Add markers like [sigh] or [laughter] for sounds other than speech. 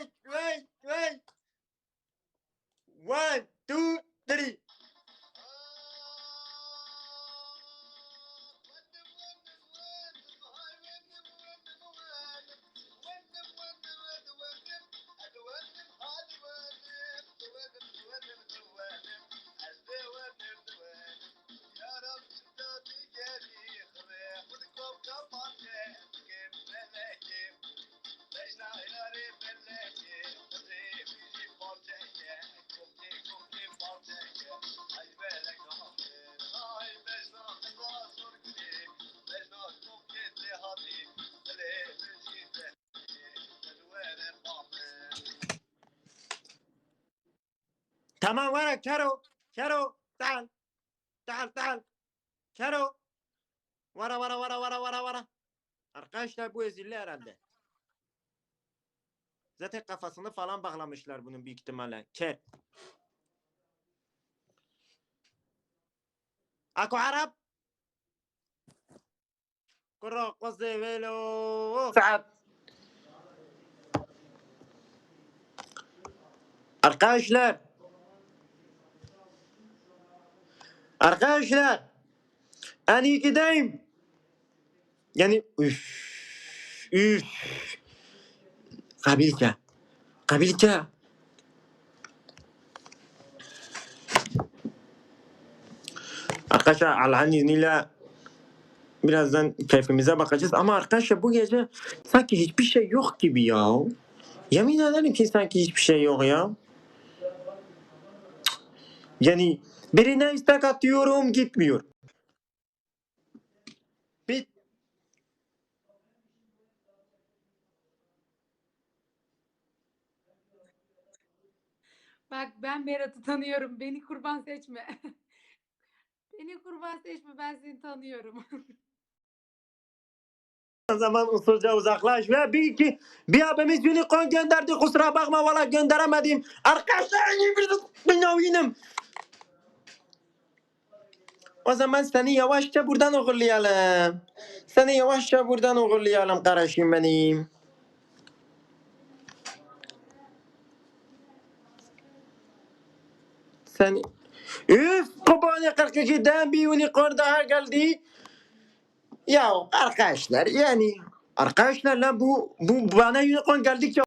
Thank you. Tamam var Kero. Kero. Dal. Dal dal. Kero. Vara vara vara vara vara vara. Arkadaşlar bu ezilli herhalde. Zaten kafasını falan bağlamışlar bunun büyük ihtimalle. Ker. Ako Arap. Kuro kuzey velo. Saat. Arkadaşlar Arkadaşlar. En iyi gideyim. Yani üf. Üf. Kabilce. Kabilce. Arkadaşlar Allah'ın izniyle birazdan keyfimize bakacağız ama arkadaşlar bu gece sanki hiçbir şey yok gibi ya. Yemin ederim ki sanki hiçbir şey yok ya. Yani birine istek atıyorum gitmiyor. Bir Bak ben Berat'ı tanıyorum. Beni kurban seçme. [laughs] Beni kurban seçme. Ben seni tanıyorum. [laughs] zaman usulca uzaklaş ve bir iki bir abimiz unicorn gönderdi kusura bakma valla gönderemedim. Arkadaşlar en iyi bir benim. O zaman seni yavaşça buradan uğurlayalım. Seni yavaşça buradan uğurlayalım kardeşim benim. Seni... Üf! Kubani 42'den bir unicorn daha geldi. Ya arkadaşlar yani arkadaşlar lan bu bu bana unicorn geldikçe